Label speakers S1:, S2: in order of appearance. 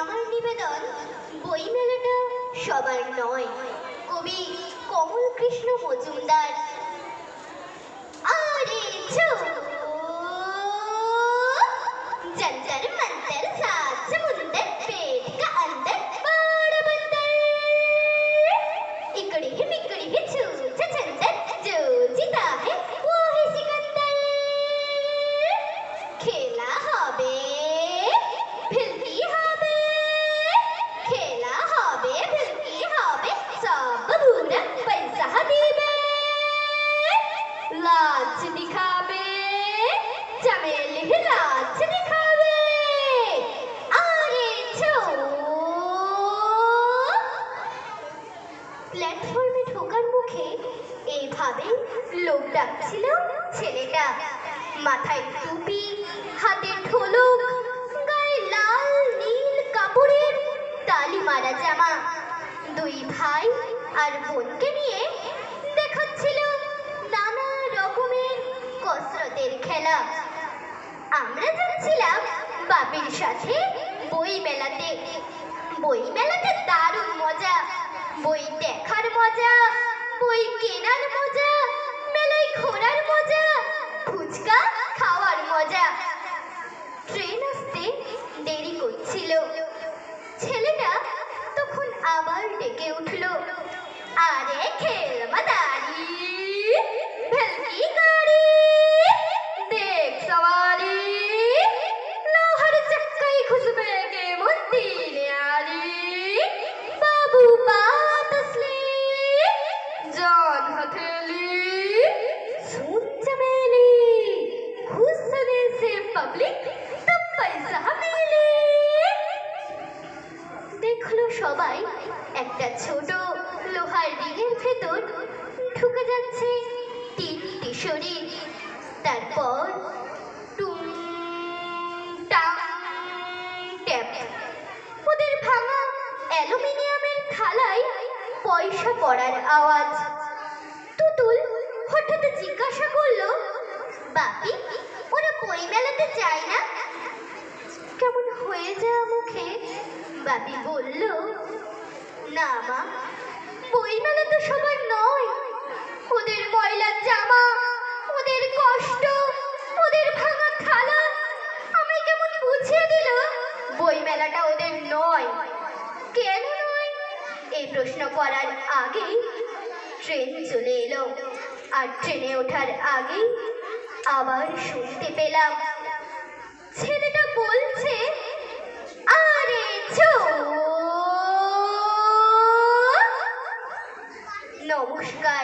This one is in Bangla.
S1: আমার নিবেদন বইমেলাটা সবার নয়। কবি কমল কৃষ্ণ মজুমদার প্ল্যাটফর্মে ঢোকার মুখে এইভাবে লোক ডাকছিল ছেলেটা। মাথায় টুপি হাতে ঢোলক, গায়ে লাল, নীল কাপড়ের তালি জামা। দুই ভাই আর বোনকে নিয়ে দেখাচ্ছিল নানা রকমের কসরতের খেলা। আমরা যাচ্ছিলাম বাপির সাথে বই মেলাতে। বই মেলাতে দারুণ মজা। বই দেখার মজা, বই কেনার মজা, মেলায় ঘোরার মজা, ফুচকা খাওয়ার মজা। ট্রেন আসতে দেরি করছিল। ছেলেটা তখন আবার ডেকে উঠল। আরে খেলবা দাঁড়ি ভেলকি গাড়ি, দেখ সওয়ারি সবাই একটা ছোট লোহার রিগের ভেতর ঢুকে যাচ্ছে তিনটি শরীর। তারপর টুং, টাং, ট্যাপ। ওদের ভাঙা অ্যালুমিনিয়ামের থালায় পয়সা পড়ার আওয়াজ। তুতুল হঠাৎ জিজ্ঞাসা করল, বাপি, ওরা বই মেলাতে যায় না? হয়ে যাওয়া মুখে। বাপি বলল, না মা বই মেলা তো সবার নয়। ওদের ময়লা জামা, ওদের কষ্ট, ওদের ভাঙা থালা আমি কেমন বুঝিয়ে দিল? বই মেলাটা ওদের নয়। কেন নয়? এই প্রশ্ন করার আগেই ট্রেন চলে এলো। আর ট্রেনে ওঠার আগেই আবার শুনতে পেলাম, ছেলেটা বলছে নমস্কার